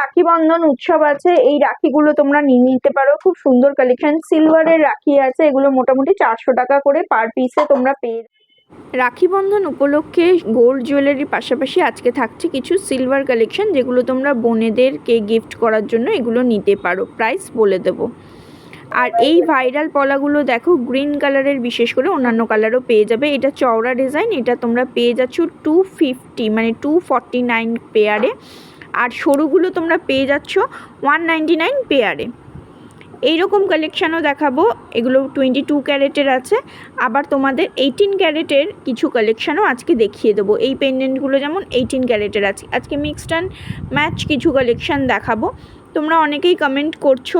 রাখি বন্ধন উৎসব আছে, এই রাখিগুলো তোমরা নিয়ে নিতে পারো। খুব সুন্দর কালেকশন সিলভারের রাখি আছে, এগুলো মোটামুটি চারশো টাকা করে পার পিসে তোমরা পেয়ে রাখি বন্ধন উপলক্ষে গোল্ড জুয়েলারির পাশাপাশি আজকে থাকছে কিছু সিলভার কালেকশন যেগুলো তোমরা বোনেদেরকে গিফট করার জন্য এগুলো নিতে পারো। প্রাইস বলে দেবো। আর এই ভাইরাল পলাগুলো দেখো গ্রিন কালারের বিশেষ করে অন্যান্য কালারও পেয়ে যাবে। এটা চওড়া ডিজাইন এটা তোমরা পেয়ে যাচ্ছ টু ফিফটি মানে টু ফর্টি নাইন পেয়ারে আর সরুগুলো তোমরা পেয়ে যাচ্ছ ওয়ান নাইনটি নাইন পেয়ারে এইরকম কালেকশানও দেখাবো, এগুলো টোয়েন্টি টু ক্যারেটের আছে। আবার তোমাদের এইটিন ক্যারেটের কিছু কালেকশানও আজকে দেখিয়ে দেবো। এই পেন্ডেন্টগুলো যেমন এইটিন ক্যারেটের আছে। আজকে মিক্সড অ্যান্ড ম্যাচ কিছু কালেকশান দেখাবো। তোমরা অনেকেই কমেন্ট করছ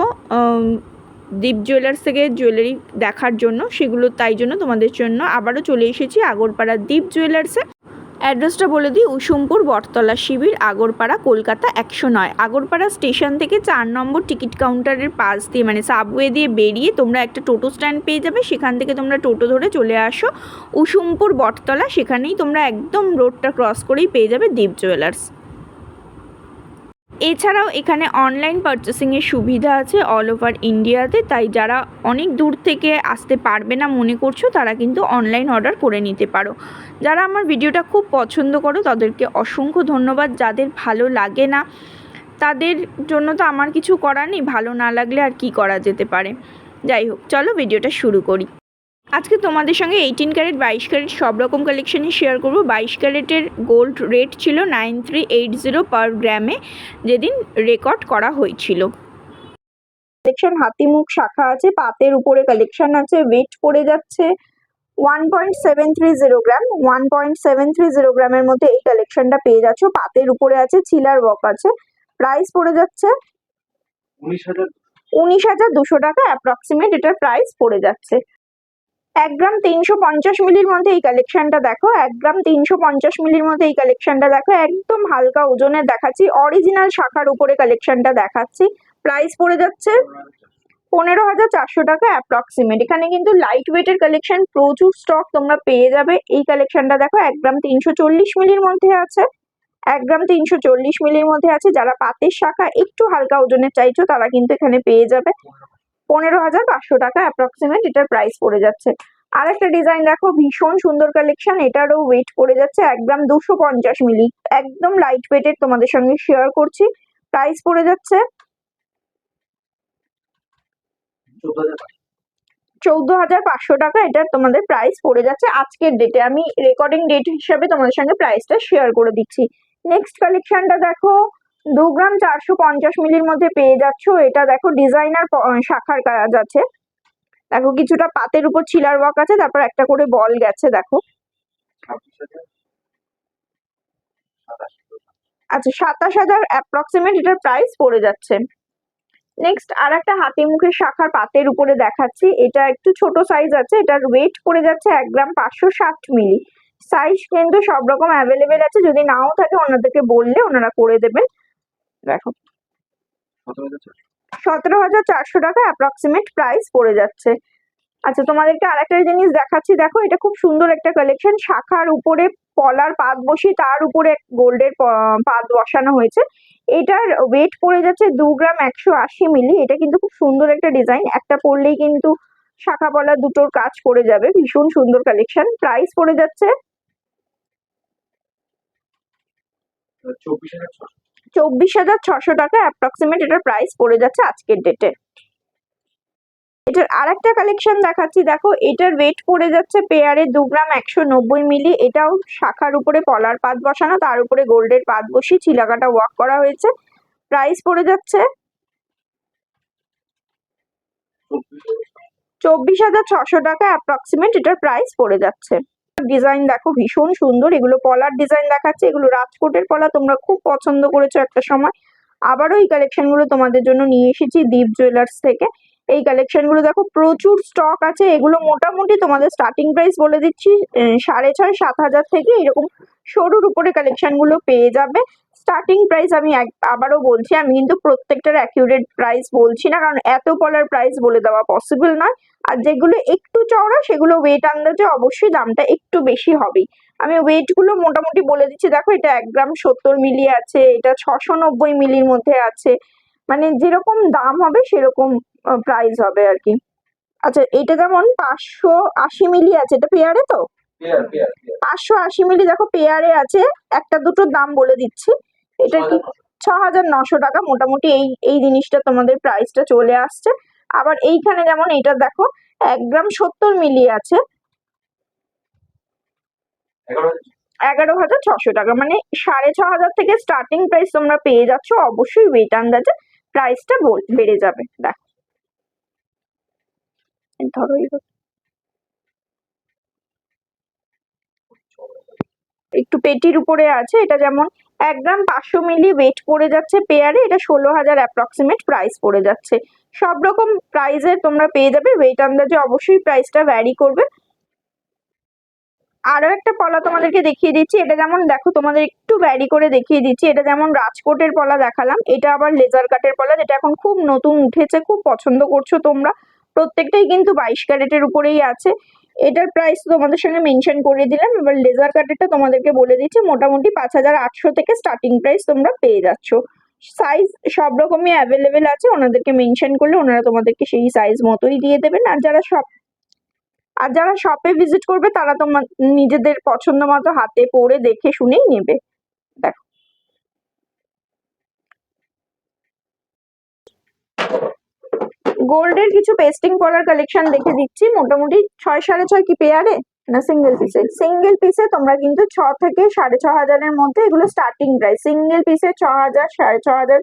দীপ জুয়েলার্স থেকে জুয়েলারি দেখার জন্য, সেগুলো তাই জন্য তোমাদের জন্য। আবারও চলে এসেছি আগরপাড়া দীপ জুয়েলার্সে অ্যাড্রেসটা বলে দিই, উসুমপুর বটতলা শিবির, আগরপাড়া, কলকাতা একশো নয়। আগরপাড়া স্টেশন থেকে চার নম্বর টিকিট কাউন্টারের পাশ দিয়ে মানে সাবওয়ে দিয়ে বেরিয়ে তোমরা একটা টোটো স্ট্যান্ড পেয়ে যাবে। সেখান থেকে তোমরা টোটো ধরে চলে আসো উসুমপুর বটতলা। সেখানেই তোমরা একদম রোডটা ক্রস করেই পেয়ে যাবে দীপ জুয়েলার্স এছাড়াও এখানে অনলাইন পারচেসিংয়ের সুবিধা আছে অল ওভার ইন্ডিয়াতে তাই যারা অনেক দূর থেকে আসতে পারবে না মনে করছ, তারা কিন্তু অনলাইন অর্ডার করে নিতে পারো। যারা আমার ভিডিওটা খুব পছন্দ করো, তাদেরকে অসংখ্য ধন্যবাদ। যাদের ভালো লাগে না, তাদের জন্য তো আমার কিছু করার নেই, ভালো না লাগলে আর কি করা যেতে পারে? যাই হোক, চলো ভিডিওটা শুরু করি। আজকে তোমাদের সঙ্গে এইটিন ক্যারেট বাইশ ক্যারেট সব রকম কালেকশনই শেয়ার করব। বাইশ ক্যারেটের গোল্ড রেট ছিল nine three eight zero per গ্রামে যেদিন রেকর্ড করা হয়েছিল। কালেকশন হাতিমুখ শাখা আছে পাতের উপরে কালেকশন আছে ওয়েট পড়ে যাচ্ছে one point seven three zero gram one point seven three zero গ্রামের মধ্যে এই কালেকশনটা পেয়ে যাচ্ছ। পাতের উপরে আছে চিলার ওয়ার্ক আছে। প্রাইস পড়ে যাচ্ছে উনিশ হাজার উনিশ হাজার দুশো টাকা অ্যাপ্রক্সিমেট এটার প্রাইস পড়ে যাচ্ছে। এক গ্রাম তিনশো পঞ্চাশ মিলির মধ্যে এই কালেকশনটা দেখো, এক গ্রাম তিনশো পঞ্চাশ মিলির মধ্যে এই কালেকশনটা দেখো, একদম হালকা ওজনের দেখাচ্ছি অরিজিনাল শাখার উপরে কালেকশনটা দেখাচ্ছি প্রাইস পড়ে যাচ্ছে পনেরো হাজার চারশো টাকা অ্যাপ্রক্সিমেট এখানে কিন্তু লাইট ওয়েটের কালেকশন প্রচুর স্টক তোমরা পেয়ে যাবে, এই কালেকশনটা দেখো, এক গ্রাম তিনশো চল্লিশ মিলির মধ্যে আছে, এক গ্রাম তিনশো চল্লিশ মিলির মধ্যে আছে, যারা পাতের শাখা একটু হালকা ওজনের চাইছো, তারা কিন্তু এখানে পেয়ে যাবে। পনেরো হাজার পাঁচশো টাকা অ্যাপ্রক্সিমেট এটার প্রাইস পড়ে যাচ্ছে। আর একটা ডিজাইন দেখো, ভীষণ সুন্দর কালেকশন এটারও ওয়েট পড়ে যাচ্ছে এক গ্রাম দুশো পঞ্চাশ মিলি একদম লাইট ওয়েটের তোমাদের সঙ্গে শেয়ার করছি। প্রাইস পড়ে যাচ্ছে চৌদ্দ হাজার পাঁচশো টাকা এটার তোমাদের প্রাইস পড়ে যাচ্ছে। আজকের ডেটে আমি রেকর্ডিং ডেট হিসাবে তোমাদের সঙ্গে প্রাইসটা শেয়ার করে দিচ্ছি। নেক্সট কালেকশনটা দেখো দু গ্রাম চারশো পঞ্চাশ মিলির মধ্যে পেয়ে যাচ্ছ। এটা দেখো ডিজাইনার শাখার কাজ আছে। দেখো কিছুটা পাতের উপর ছিলার ওয়ার্ক আছে, তারপর একটা করে বল গেছে, দেখো। আচ্ছা সাতাশ হাজার অ্যাপ্রক্সিমেট এটার প্রাইস পড়ে যাচ্ছে। নেক্সট আর একটা হাতি মুখের শাখার পাতের উপরে দেখাচ্ছি। এটা একটু ছোট সাইজ আছে, এটার ওয়েট পড়ে যাচ্ছে এক গ্রাম পাঁচশো ষাট মিলি। সাইজ কিন্তু সব রকম অ্যাভেলেবেল আছে। যদি নাও থাকে, ওনাদেরকে বললে ওনারা করে দেবেন। দেখো। সতেরো হাজার চারশো। টাকা অ্যাপ্রক্সিমেট প্রাইস পড়ে যাচ্ছে। আচ্ছা তোমাদেরকে আরেকটা জিনিস দেখাচ্ছি। দেখো এটা খুব সুন্দর একটা কালেকশন শাখার উপরে পলার পাত বসিয়ে তার উপরে গোল্ডের পাত বসানো হয়েছে। এটার ওয়েট পড়ে যাচ্ছে দু গ্রাম একশো আশি মিলি। এটা কিন্তু খুব সুন্দর একটা ডিজাইন একটা পরলেই কিন্তু শাখা পলা দুটোর কাজ করে যাবে। ভীষণ সুন্দর কালেকশন প্রাইস পড়ে যাচ্ছে চব্বিশ হাজার চব্বিশ হাজার ছশো টাকা অ্যাপ্রক্সিমেট এটার প্রাইস পড়ে যাচ্ছে আজকের ডেটে এটার আরেকটা কালেকশন দেখাচ্ছি, দেখো, এটার ওয়েট পড়ে যাচ্ছে পেয়ারে দু গ্রাম একশো নব্বই মিলি এটাও শাখার উপরে পলার পাত বসানো, তার উপরে গোল্ডের পাত বসিয়ে চিলাকাটা ওয়াক করা হয়েছে। প্রাইস পড়ে যাচ্ছে চব্বিশ হাজার ছশো টাকা অ্যাপ্রক্সিমেট এটার প্রাইস পড়ে যাচ্ছে। ডিজাইন দেখো ভীষণ সুন্দর। এগুলো পলার ডিজাইন দেখাচ্ছে। এগুলো রাজকোটের পলা তোমরা খুব পছন্দ করেছ একটা সময়। আবারও এই কালেকশনগুলো তোমাদের জন্য নিয়ে এসেছি দীপ জুয়েলার্স থেকে। এই কালেকশনগুলো দেখো প্রচুর স্টক আছে। এগুলো মোটামুটি তোমাদের স্টার্টিং প্রাইস বলে দিচ্ছি সাড়ে ছয়, সাত হাজার থেকে এরকম সরুর উপরে কালেকশনগুলো পেয়ে যাবে। স্টার্টিং প্রাইস আমি আবারও বলছি আমি কিন্তু প্রত্যেকটার অ্যাকিউরেট প্রাইস বলছি না কারণ এত পলার প্রাইস বলে দেওয়া পসিবল নয়। আর যেগুলো একটু চওড়া সেগুলো ওয়েট আন্দাজে অবশ্যই দামটা একটু বেশি হবেই। আমি ওয়েটগুলো মোটামুটি বলে দিচ্ছি দেখো এটা এক গ্রাম সত্তর মিলি আছে এটা ছশো নব্বই মিলির মধ্যে আছে। মানে যেরকম দাম হবে সেরকম প্রাইস হবে আর কি। আচ্ছা এটা যেমন পাঁচশো আশি মিলি আছে এটা পেয়ারে তো? পাঁচশো আশি মিলি দেখো পেয়ারে আছে একটা দুটোর দাম বলে দিচ্ছি। এটা কি ছ হাজার নশো টাকা? মোটামুটি এই এই জিনিসটা তোমাদের প্রাইসটা চলে আসছে। আবার এইখানে যেমন এটা দেখো এক গ্রাম সত্তর মিলি আছে। এগারো হাজার ছশো। টাকা। মানে সাড়ে ছ হাজার থেকে স্টার্টিং প্রাইস তোমরা পেয়ে যাচ্ছ। অবশ্যই ওয়েট আন্দাজে প্রাইসটা বেড়ে যাবে। দেখো। ধরো। একটু পেটির উপরে আছে। এটা যেমন এক গ্রাম পাঁচশো মিলি ওয়েট পড়ে যাচ্ছে পেয়ারে এটা ষোলো হাজার অ্যাপ্রক্সিমেট প্রাইস পড়ে যাচ্ছে। সব রকম প্রাইসের তোমরা পেয়ে যাবে। ওয়েট আন্দাজে অবশ্যই প্রাইসটা ভ্যারি করবে। আরও একটা পলা তোমাদেরকে দেখিয়ে দিচ্ছি। এটা যেমন দেখো, তোমাদের একটু ভ্যারি করে দেখিয়ে দিচ্ছি। এটা যেমন রাজকোটের পলা দেখালাম, এটা আবার লেজার কাটের পলা, যেটা এখন খুব নতুন উঠেছে, খুব পছন্দ করছ তোমরা। প্রত্যেকটাই কিন্তু বাইশ ক্যারেটের উপরেই আছে। এটার প্রাইস তোমাদের সঙ্গে মেনশন করে দিলাম। এবার লেজার কাটেরটা তোমাদেরকে বলে দিচ্ছি, মোটামুটি পাঁচ হাজার আটশো থেকে স্টার্টিং প্রাইস তোমরা পেয়ে যাচ্ছ। সাইজ সব রকমই অ্যাভেলেবেল আছে, ওনাদেরকে মেনশন করলে ওনারা তোমাদেরকে সেই সাইজ মতোই দিয়ে দেবেন। আর যারা শপ আর যারা শপে ভিজিট করবে, তারা তোমার নিজেদের পছন্দ মতো হাতে পরে দেখে শুনেই নেবে। দেখো। গোল্ডের কিছু পেস্টিং পলার কালেকশন দেখে দিচ্ছি। মোটামুটি ছয় সাড়ে ছয় কি পেয়ারে না সিঙ্গেল পিসে সিঙ্গেল পিসে তোমরা কিন্তু ছ থেকে সাড়ে ছ হাজারের মধ্যে এগুলো স্টার্টিং প্রাইস সিঙ্গেল পিসে ছ হাজার, সাড়ে ছ হাজার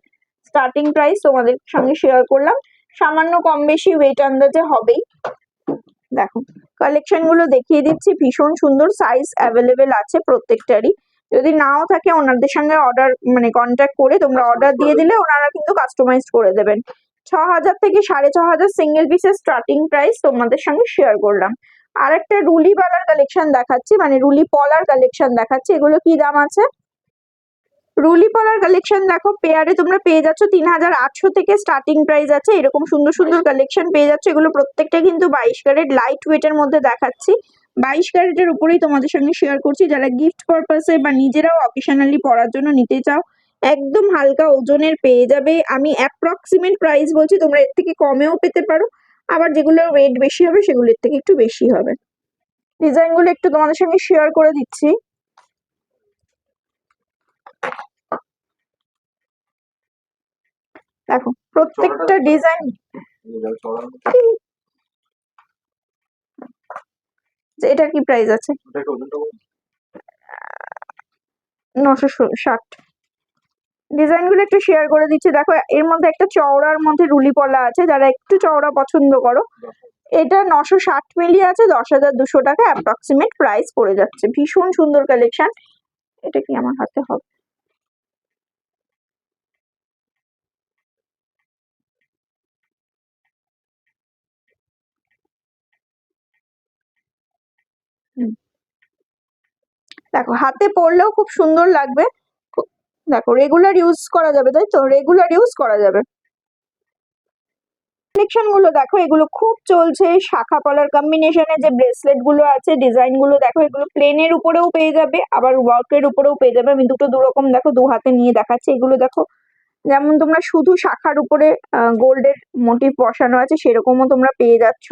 স্টার্টিং প্রাইস তোমাদের সঙ্গে শেয়ার করলাম। সামান্য কম বেশি ওয়েট আন্দাজে হবেই। দেখো কালেকশনগুলো দেখিয়ে দিচ্ছি। ভীষণ সুন্দর সাইজ অ্যাভেলেবেল আছে প্রত্যেকটারই। যদি নাও থাকে, ওনাদের সঙ্গে অর্ডার মানে কন্ট্যাক্ট করে তোমরা অর্ডার দিয়ে দিলে ওনারা কিন্তু কাস্টমাইজ করে দেবেন। ছ হাজার থেকে সাড়ে ছ হাজার সিঙ্গেল পিসের স্টার্টিং প্রাইস তোমাদের সঙ্গে শেয়ার করলাম। আর একটা রুলি বালার কালেকশন দেখাচ্ছি মানে রুলি পলার কালেকশন দেখাচ্ছি, এগুলো কি দাম আছে? রুলি পলার কালেকশন দেখো পেয়ারে তোমরা পেয়ে যাচ্ছ তিন হাজার আটশো থেকে স্টার্টিং প্রাইস আছে, এরকম সুন্দর সুন্দর কালেকশন পেয়ে যাচ্ছ, এগুলো প্রত্যেকটা কিন্তু বাইশ ক্যারেট লাইট ওয়েটের মধ্যে দেখাচ্ছি। বাইশ ক্যারেটের উপরেই তোমাদের সঙ্গে শেয়ার করছি, যারা গিফট পারপাসে বা নিজেরাও অকেশনালি পড়ার জন্য নিতে চাও একদম হালকা ওজনের পেয়ে যাবে। আমি অ্যাপ্রক্সিমেট প্রাইস বলছি তোমরা এর থেকে কমেও পেতে পারো। আবার যেগুলো ওয়েট বেশি হবে সেগুলোর থেকে একটু বেশি হবে। ডিজাইনগুলো একটু তোমাদের সঙ্গে শেয়ার করে দিচ্ছি। দেখো প্রত্যেকটা ডিজাইন এটা কি প্রাইস আছে? নশো ষাট। ডিজাইনগুলো একটু শেয়ার করে দিচ্ছি। দেখো, এর মধ্যে একটা চওড়ার মধ্যে রুলি পলা আছে, যারা একটু চওড়া পছন্দ করো। এটা নশো ষাট মিলি আছে, দশ হাজার দুশো টাকা অ্যাপ্রক্সিমেট প্রাইস পড়ে যাচ্ছে। ভীষণ সুন্দর কালেকশন এটা কি আমার হাতে হবে। দেখো, হাতে পরলেও খুব সুন্দর লাগবে। দেখো রেগুলার ইউজ করা যাবে, তাই তো? রেগুলার ইউজ করা যাবে। কালেকশনগুলো দেখো, এগুলো খুব চলছে। শাখা পলার কম্বিনেশনে যে ব্রেসলেটগুলো আছে ডিজাইনগুলো দেখো, এগুলো প্লেনের উপরেও পেয়ে যাবে, আবার ওয়ার্কের উপরেও পেয়ে যাবে। আমি দুটো দু রকম দেখো, দু হাতে নিয়ে দেখাচ্ছি। এগুলো দেখো, যেমন তোমরা শুধু শাখার উপরে গোল্ডের মোটিভ বসানো আছে, সেরকমও তোমরা পেয়ে যাচ্ছ।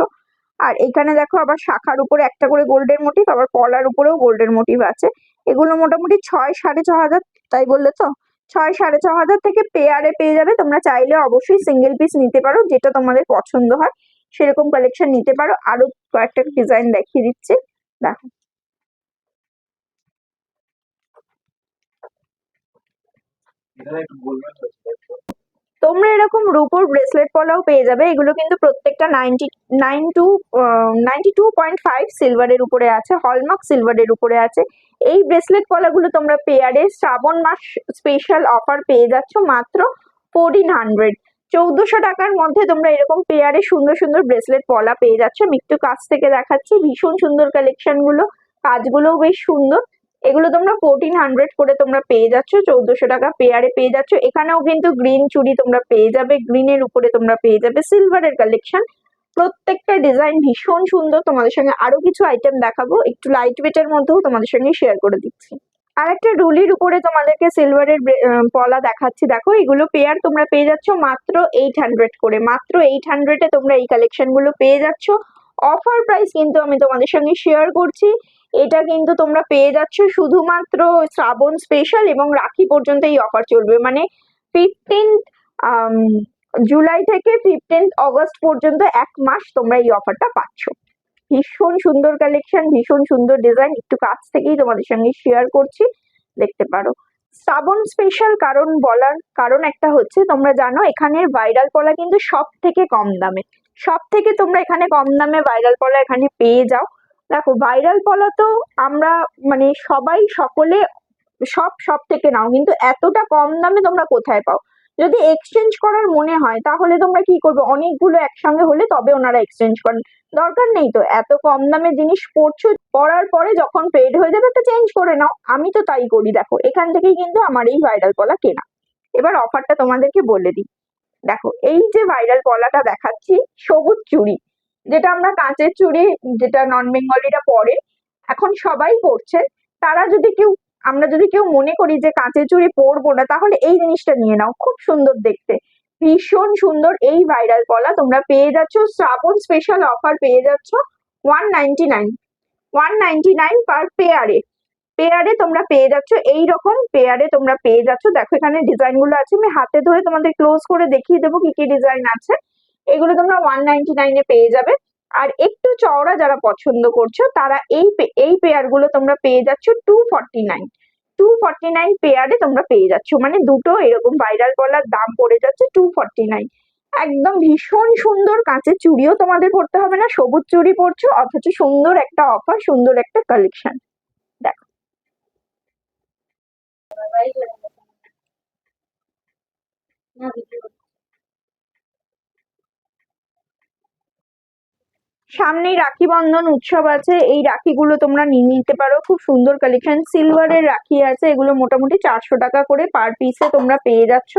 আর এখানে দেখো, আবার শাখার উপরে একটা করে গোল্ডের মোটিভ আবার পলার উপরেও গোল্ডের মোটিভ আছে। এগুলো মোটামুটি ছয়, সাড়ে ছ হাজার, তাই বললে তো? ছয়, সাড়ে ছ হাজার থেকে পেয়ারে পেয়ে যাবে। তোমরা চাইলে অবশ্যই সিঙ্গেল পিস নিতে পারো, যেটা তোমাদের পছন্দ হয়। সেরকম কালেকশন নিতে পারো। আরও কয়েকটা ডিজাইন দেখিয়ে দিচ্ছি। দেখো। এটা একটু। তোমরা এরকম রূপোর ব্রেসলেট পলাও পেয়ে যাবে। এগুলো কিন্তু প্রত্যেকটা ninety nine to ninety two point five সিলভারের উপরে আছে হলমার্ক সিলভারের উপরে আছে। এই ব্রেসলেট পলাগুলো তোমরা পেয়ারে শ্রাবণ মাস স্পেশাল অফার পেয়ে যাচ্ছ মাত্র ফোরটিন হান্ড্রেড চৌদ্দশো টাকার মধ্যে তোমরা এরকম পেয়ারে সুন্দর সুন্দর ব্রেসলেট পলা পেয়ে যাচ্ছ। আমি একটু কাছ থেকে দেখাচ্ছি, ভীষণ সুন্দর কালেকশনগুলো। কাজগুলোও বেশ সুন্দর। এগুলো তোমরা ফোরটিন হান্ড্রেড করে তোমরা পেয়ে যাচ্ছ, চৌদ্দশো টাকা পেয়ারে পেয়ে যাচ্ছ। এখানেও কিন্তু গ্রিন চুড়ি তোমরা পেয়ে যাবে গ্রিনের উপরে তোমরা পেয়ে যাবে সিলভারের কালেকশন প্রত্যেকটা ডিজাইন ভীষণ সুন্দর, তোমাদের সঙ্গে আরও কিছু আইটেম দেখাবো, একটু লাইট ওয়েটের মধ্যেও তোমাদের সঙ্গে শেয়ার করে দিচ্ছি। আর একটা রুলির উপরে তোমাদেরকে সিলভারের পলা দেখাচ্ছি। দেখো, এগুলো পেয়ার তোমরা পেয়ে যাচ্ছ মাত্র এইট হান্ড্রেড করে। মাত্র এইট হান্ড্রেডে তোমরা এই কালেকশনগুলো পেয়ে যাচ্ছ। অফার প্রাইস কিন্তু আমি তোমাদের সঙ্গে শেয়ার করছি। এটা কিন্তু তোমরা পেয়ে যাচ্ছ। শুধুমাত্র শ্রাবণ স্পেশাল এবং রাখি পর্যন্ত এই অফার চলবে। মানে ফিফটিন জুলাই থেকে ফিফটিন্থ অগস্ট পর্যন্ত এক মাস তোমরা এই অফারটা পাচ্ছ। ভীষণ সুন্দর কালেকশন ভীষণ সুন্দর ডিজাইন একটু কাছ থেকেই তোমাদের সঙ্গে শেয়ার করছি। দেখতে পারো। শ্রাবণ স্পেশাল কারণ বলার কারণ একটা হচ্ছে, তোমরা জানো এখানের ভাইরাল পলা কিন্তু সব থেকে কম দামে। সব থেকে তোমরা এখানে কম দামে ভাইরাল পলা এখানে পেয়ে যাও। দেখো ভাইরাল পলা তো আমরা মানে সবাই সকলে সব সব থেকে নাও। কিন্তু এতটা কম দামে তোমরা কোথায় পাও? যদি এক্সচেঞ্জ করার মনে হয়, তাহলে তোমরা কি করবে? অনেকগুলো একসঙ্গে হলে তবে ওনারা এক্সচেঞ্জ করেন। দরকার নেই তো, এত কম দামে জিনিস পড়ছো, পড়ার পরে যখন পেড হয়ে যাবে, একটা চেঞ্জ করে নাও। আমি তো তাই করি, দেখো। এখান থেকেই কিন্তু আমার এই ভাইরাল পলা কেনা। এবার অফারটা তোমাদেরকে বলে দিই। দেখো, এই যে ভাইরাল পলাটা দেখাচ্ছি, সবুজ চুড়ি। যেটা আমরা কাঁচের চুড়ি যেটা নন বেঙ্গলিরা পরে, এখন সবাই পরছে তারা যদি কেউ, আমরা যদি কেউ মনে করি যে কাঁচের চুড়ি পরবো না, তাহলে এই জিনিসটা নিয়ে নাও। খুব সুন্দর দেখতে। ভীষণ সুন্দর এই ভাইরাল পলা তোমরা পেয়ে যাচ্ছ, শ্রাবণ স্পেশাল অফার পেয়ে যাচ্ছ one ninety nine one ninety nine per পেয়ারে পেয়ারে তোমরা পেয়ে যাচ্ছ এই রকম। পেয়ারে তোমরা পেয়ে যাচ্ছ। দেখো এখানে ডিজাইনগুলো আছে। আমি হাতে ধরে তোমাদের ক্লোজ করে দেখিয়ে দেবো কি কি ডিজাইন আছে। এগুলো তোমরা ওয়ান নাইনটি নাইনে পেয়ে যাবে। আর একটু চওড়া যারা পছন্দ করছ, তারা এই এই পেয়ারগুলো তোমরা পেয়ে যাচ্ছ two forty nine two forty nine পেয়ারে তোমরা পেয়ে যাচ্ছ। মানে দুটো এরকম ভাইরাল বলার দাম পড়ে যাচ্ছে টু ফর্টি নাইন একদম ভীষণ সুন্দর কাঁচের চুড়িও তোমাদের পড়তে হবে না, সবুজ চুড়ি পরছো, অথচ সুন্দর একটা অফার সুন্দর একটা কালেকশন দেখো। সামনেই রাখি বন্ধন উৎসব আছে। এই রাখিগুলো তোমরা নিয়ে নিতে পারো। খুব সুন্দর কালেকশন সিলভারের রাখি আছে। এগুলো মোটামুটি চারশো টাকা করে পার পিসে তোমরা পেয়ে যাচ্ছ।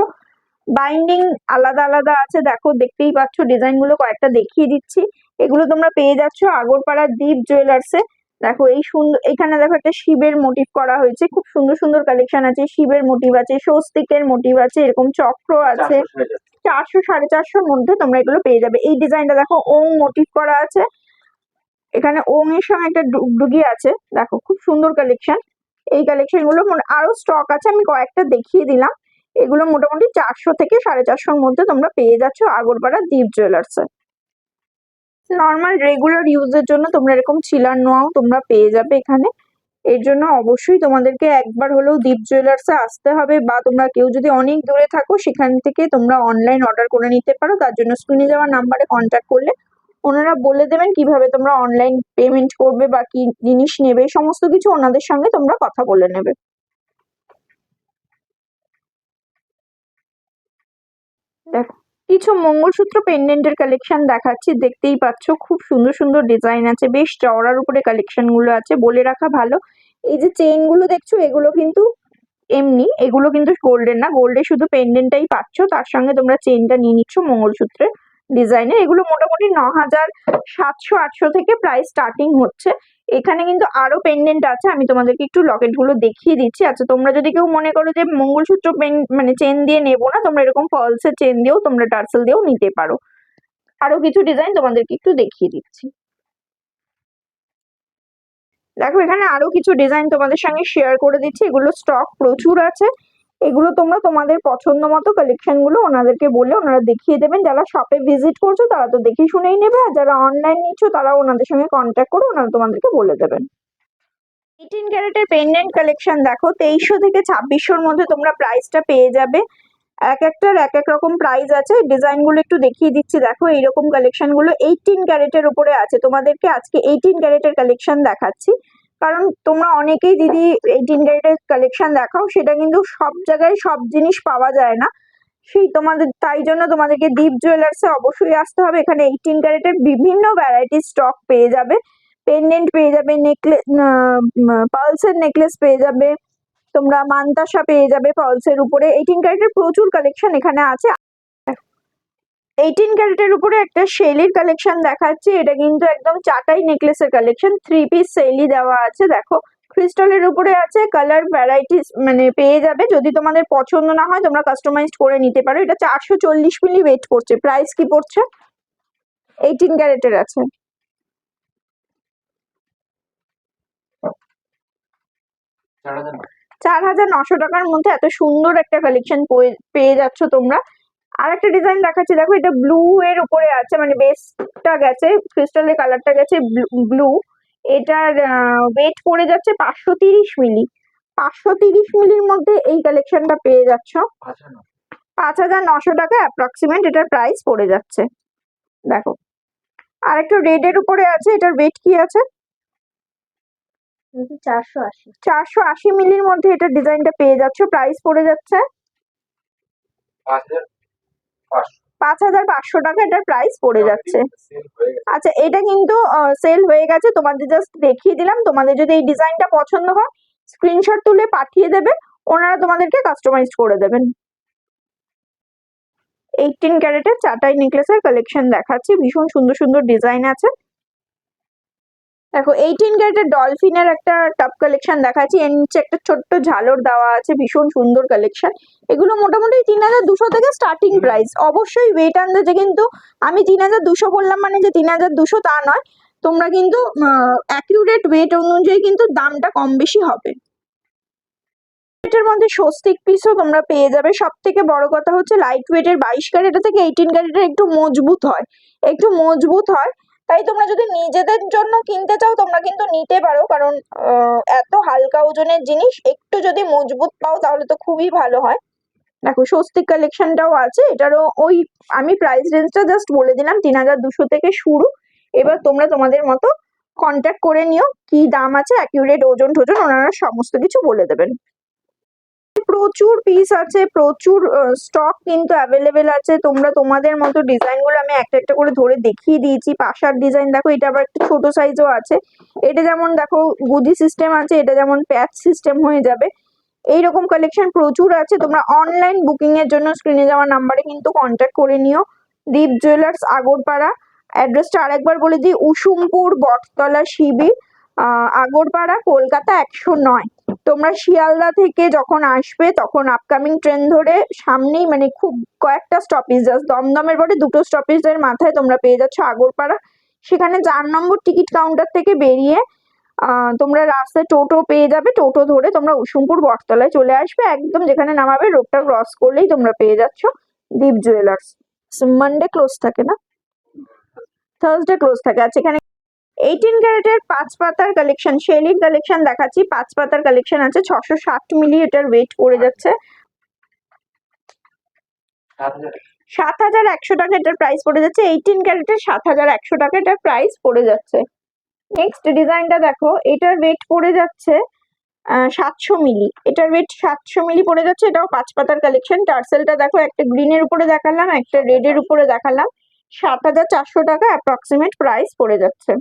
বাইন্ডিং আলাদা আলাদা আছে। দেখো, দেখতেই পাচ্ছ ডিজাইনগুলো কয়েকটা দেখিয়ে দিচ্ছি। এগুলো তোমরা পেয়ে যাচ্ছ। আগরপাড়া দ্বীপ জুয়েলার্সে দেখো এই সুন্দর এখানে দেখো একটা শিবের মোটিভ করা হয়েছে। খুব সুন্দর সুন্দর কালেকশন আছে। শিবের মোটিভ আছে স্বস্তিকের মোটিভ আছে এরকম চক্র আছে। চারশো সাড়ে চারশো। চারশো সাড়ে চারশোর মধ্যে তোমরা এগুলো পেয়ে যাবে। এই ডিজাইনটা দেখো ওং মোটিভ করা আছে। এখানে ওং এর সঙ্গে একটা ডুগডুগি আছে। দেখো খুব সুন্দর কালেকশন এই কালেকশনগুলো আরও স্টক আছে আমি কয়েকটা দেখিয়ে দিলাম। এগুলো মোটামুটি চারশো থেকে সাড়ে চারশোর মধ্যে তোমরা পেয়ে যাচ্ছ আগরপাড়া দ্বীপ জুয়েলার্সে নর্মাল রেগুলার ইউজের জন্য তোমরা এরকম চিলার নোয়াও, তোমরা পেয়ে যাবে এখানে। এর জন্য অবশ্যই তোমাদেরকে একবার হলেও দীপ জুয়েলার্সে আসতে হবে বা তোমরা কেউ যদি অনেক দূরে থাকো, সেখান থেকে তোমরা অনলাইন অর্ডার করে নিতে পারো। তার জন্য স্ক্রিনে যাওয়া নাম্বারে কন্ট্যাক্ট করলে ওনারা বলে দেবেন কীভাবে তোমরা অনলাইন পেমেন্ট করবে বা কি জিনিস নেবে। সমস্ত কিছু ওনাদের সঙ্গে তোমরা কথা বলে নেবে। দেখো কিছু মঙ্গলসূত্র পেন্ডেন্টের কালেকশন দেখাচ্ছি, দেখতেই পাচ্ছ, খুব সুন্দর সুন্দর ডিজাইন আছে, বেশ চওড়ার উপরে কালেকশনগুলো আছে, বলে রাখা ভালো। এই যে চেইনগুলো দেখছ, এগুলো কিন্তু এমনি, এগুলো কিন্তু গোল্ডের না গোল্ডে শুধু পেন্ডেন্টটাই পাচ্ছ, তার সঙ্গে তোমরা চেইনটা নিয়ে নিচ্ছ মঙ্গলসূত্রের ডিজাইনের এগুলো মোটামুটি ন হাজার সাতশো আটশো থেকে প্রাইস স্টার্টিং হচ্ছে। এখানে কিন্তু আরও পেন্ডেন্ট আছে, আমি তোমাদেরকে একটু লকেটগুলো দেখিয়ে দিচ্ছি। আচ্ছা তোমরা যদি কেউ মনে করো যে মঙ্গলসূত্র পেন মানে চেন দিয়ে নেব না, তোমরা এরকম ফলসের চেন দিয়েও, তোমরা টার্সেল দিয়েও নিতে পারো। আরও কিছু ডিজাইন তোমাদেরকে একটু দেখিয়ে দিচ্ছি। দেখো, এখানে আরও কিছু ডিজাইন তোমাদের সঙ্গে শেয়ার করে দিচ্ছি। এগুলো স্টক প্রচুর আছে। এগুলো তোমরা তোমাদের পছন্দ মতো কালেকশনগুলো ওনাদেরকে বলে ওনারা দেখিয়ে দেবেন। যারা শপে ভিজিট করছ, তারা তো দেখে শুনেই নেবে। আর যারা অনলাইন নিচ্ছ তারা ওনাদের সঙ্গে কন্ট্যাক্ট করে ওনারা তোমাদেরকে বলে দেবেন। এইটিন ক্যারেটের পেন্ডেন্ট কালেকশন দেখো, তেইশশো থেকে ছাব্বিশশোর মধ্যে তোমরা প্রাইসটা পেয়ে যাবে। এক একটার এক এক রকম প্রাইস আছে। ডিজাইনগুলো একটু দেখিয়ে দিচ্ছি। দেখো, এইরকম কালেকশনগুলো এইটিন ক্যারেটের উপরে আছে। তোমাদেরকে আজকে এইটিন ক্যারেটের কালেকশন দেখাচ্ছি। কারণ তোমরা অনেকেই দিদি এইটিন ক্যারেটের কালেকশন দেখাও, সেটা কিন্তু সব জায়গায় সব জিনিস পাওয়া যায় না। সেই তোমাদের, তাই জন্য তোমাদেরকে দীপ জুয়েলার্সে অবশ্যই আসতে হবে। এখানে এইটিন ক্যারেটের বিভিন্ন ভ্যারাইটির স্টক পেয়ে যাবে। পেন্ডেন্ট পেয়ে যাবে নেকলেস পালসের নেকলেস পেয়ে যাবে। তোমরা মান্তাসা পেয়ে যাবে পালসের উপরে। এইটিন ক্যারেটের প্রচুর কালেকশন এখানে আছে। এইটিন ক্যারেটের উপরে একটা শেলির কালেকশন দেখাচ্ছি। এটা কিন্তু একদম চাটাই নেকলেসের কালেকশন থ্রি পিস সেলি দেওয়া আছে দেখো। ক্রিস্টালের উপরে আছে কালার ভ্যারাইটিস মানে পেয়ে যাবে। যদি তোমাদের পছন্দ না হয় তোমরা কাস্টমাইজড করে নিতে পারো। এটা চারশো চল্লিশ মিলি ওয়েট করছে। প্রাইস কি পড়ছে? এইটিন ক্যারেটের আছে। চার হাজার নশো। টাকার মধ্যে এত সুন্দর একটা কালেকশন পেয়ে যাচ্ছ তোমরা। আর একটা ডিজাইন দেখাচ্ছি। দেখো এটা ব্লু এর উপরে আছে মানে বেসটা গেছে ক্রিস্টালের কালারটা গেছে ব্লু এটার ওয়েট পড়ে যাচ্ছে পাঁচশো তিরিশ মিলি। পাঁচশো তিরিশ মিলির মধ্যে এই কালেকশনটা পেয়ে যাচ্ছ। পাঁচ হাজার নশো টাকা অ্যাপ্রক্সিমেট এটার প্রাইস পড়ে যাচ্ছে। দেখো। আর একটা রেড এর উপরে আছে এটার ওয়েট কি আছে? চারশো আশি। চারশো আশি মিলির মধ্যে এটার ডিজাইনটা পেয়ে যাচ্ছ প্রাইস পড়ে যাচ্ছে। পাঁচ হাজার পাঁচশো টাকা এটার প্রাইস পড়ে যাচ্ছে। আচ্ছা এটা কিন্তু সেল হয়ে গেছে। তোমাদের জাস্ট দেখিয়ে দিলাম। তোমাদের যদি এই ডিজাইনটা পছন্দ হয় স্ক্রিনশট তুলে পাঠিয়ে দেবে। ওনারা তোমাদেরকে কাস্টমাইজ করে দেবেন। এইটিন ক্যারেটের চাটাই নেকলেসের কালেকশন দেখাচ্ছি। ভীষণ সুন্দর সুন্দর ডিজাইন আছে। দেখো এইটিন ক্যারেটের ডলফিনের একটা টপ কালেকশন দেখাচ্ছি। এর নিচে একটা ছোট্ট ঝালর দেওয়া আছে, ভীষণ সুন্দর কালেকশন এগুলো মোটামুটি তিন হাজার দুশো থেকে স্টার্টিং প্রাইস অবশ্যই ওয়েট আন্দাজে কিন্তু আমি তিন হাজার দুশো বললাম মানে যে তিন হাজার দুশো তা নয়। তোমরা কিন্তু অ্যাকিউরেট ওয়েট অনুযায়ী কিন্তু দামটা কম বেশি হবে। এটার মধ্যে স্বস্তিক পিসও তোমরা পেয়ে যাবে। সব থেকে বড় কথা হচ্ছে লাইট ওয়েটের বাইশ ক্যারেটের থেকে এইটিন ক্যারেটের একটু মজবুত হয়। একটু মজবুত হয়। তাই তোমরা যদি নিজেদের জন্য কিনতে চাও, তোমরা কিন্তু নিতে পারো। কারণ এত হালকা ওজনের জিনিস, একটু যদি মজবুত পাও তাহলে তো খুবই ভালো হয়। দেখো, স্বস্তিক কালেকশনটাও আছে। এটারও ওই, আমি প্রাইস রেঞ্জটা জাস্ট বলে দিলাম, তিন হাজার দুশো থেকে শুরু। এবার তোমরা তোমাদের মতো কন্ট্যাক্ট করে নিও, কি দাম আছে অ্যাকিউরেট ওজন টোজন ওনারা সমস্ত কিছু বলে দেবেন। প্রচুর পিস আছে, প্রচুর স্টক কিন্তু অ্যাভেলেবেল আছে। তোমরা তোমাদের মতো ডিজাইনগুলো আমি একটা একটা করে ধরে দেখিয়ে দিয়েছি। পাশার ডিজাইন দেখো, এটা আবার একটু ছোট সাইজও আছে। এটা যেমন দেখো গুদি সিস্টেম আছে, এটা যেমন প্যাচ সিস্টেম হয়ে যাবে। এইরকম কালেকশন প্রচুর আছে। তোমরা অনলাইন বুকিং এর জন্য স্ক্রিনে যাওয়া নাম্বারে কিন্তু কন্ট্যাক্ট করে নিও। দীপ জুয়েলার্স আগরপাড়া অ্যাড্রেসটা আরেকবার বলে দিই, উসুমপুর, বটতলা, শিবির আগরপাড়া কলকাতা একশো নয়। তোমরা শিয়ালদা থেকে যখন আসবে, তখন আপকামিং ট্রেন ধরে সামনেই মানে খুব কয়েকটা স্টপেজ জাস্ট দমদমের পরে দুটো স্টপেজের মাথায় তোমরা পেয়ে যাচ্ছ আগরপাড়া। সেখানে চার নম্বর টিকিট কাউন্টার থেকে বেরিয়ে তোমরা রাস্তায় টোটো পেয়ে যাবে। টোটো ধরে তোমরা উসুমপুর বটতলায় চলে আসবে, একদম যেখানে নামাবে রোডটা ক্রস করলেই তোমরা পেয়ে যাচ্ছ দীপ জুয়েলার্স মানডে ক্লোজ থাকে না? থার্সডে ক্লোজ থাকে। আচ্ছা এখানে এইটিন ক্যারেটের পাঁচ পাতার কালেকশন শেলির কালেকশন দেখাচ্ছি। পাঁচ পাতার কালেকশন আছে ছশো ষাট মিলি এটার ওয়েট পড়ে যাচ্ছে। সাত হাজার একশো। টাকা এটার প্রাইস পড়ে যাচ্ছে। এইটিন ক্যারেটের সাত হাজার একশো টাকা এটার প্রাইস পড়ে যাচ্ছে। নেক্সট ডিজাইনটা দেখো এটার ওয়েট পড়ে যাচ্ছে সাতশো মিলি। এটার ওয়েট সাতশো মিলি পড়ে যাচ্ছে এটাও পাঁচ পাতার কালেকশন টার্সেলটা দেখো একটা গ্রিনের উপরে দেখালাম একটা রেডের উপরে দেখালাম। সাত হাজার চারশো টাকা অ্যাপ্রক্সিমেট প্রাইস পড়ে যাচ্ছে।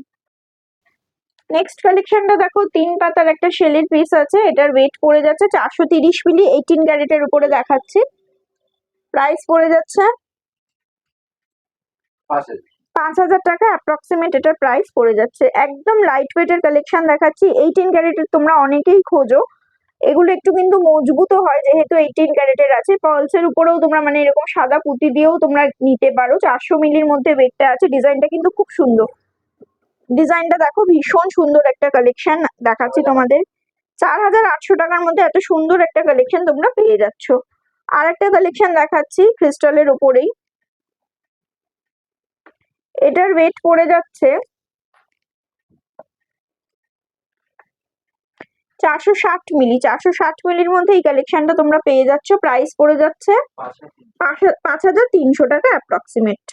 নেক্সট কালেকশনটা দেখো তিন পাতার একটা শেলের পিস আছে এটার ওয়েট পড়ে যাচ্ছে চারশো তিরিশ মিলি এইটিন ক্যারেটের উপরে দেখাচ্ছি। প্রাইস পড়ে যাচ্ছে পাঁচ হাজার। টাকা অ্যাপ্রক্সিমেট এটার প্রাইস পড়ে যাচ্ছে। একদম লাইট ওয়েটের কালেকশন দেখাচ্ছি এইটিন ক্যারেটের তোমরা অনেকেই খোঁজো। এগুলো একটু কিন্তু মজবুতও হয় যেহেতু এইটিন ক্যারেটের আছে পার্লসের উপরেও তোমরা মানে এরকম সাদা পুঁতি দিয়েও তোমরা নিতে পারো। চারশো মিলির মধ্যে ওয়েটটা আছে ডিজাইনটা কিন্তু খুব সুন্দর। ডিজাইনটা দেখো ভীষণ সুন্দর একটা কালেকশন দেখাচ্ছি তোমাদের। চার হাজার আটশো টাকার মধ্যে এত সুন্দর একটা কালেকশন তোমরা পেয়ে যাচ্ছ। আর একটা কালেকশন দেখাচ্ছি ক্রিস্টালের উপরেই। এটার ওয়েট পড়ে যাচ্ছে চারশো ষাট মিলি। চারশো ষাট মিলির মধ্যে এই কালেকশনটা তোমরা পেয়ে যাচ্ছ। প্রাইস পড়ে যাচ্ছে পাঁচ হাজার তিনশো টাকা অ্যাপ্রক্সিমেট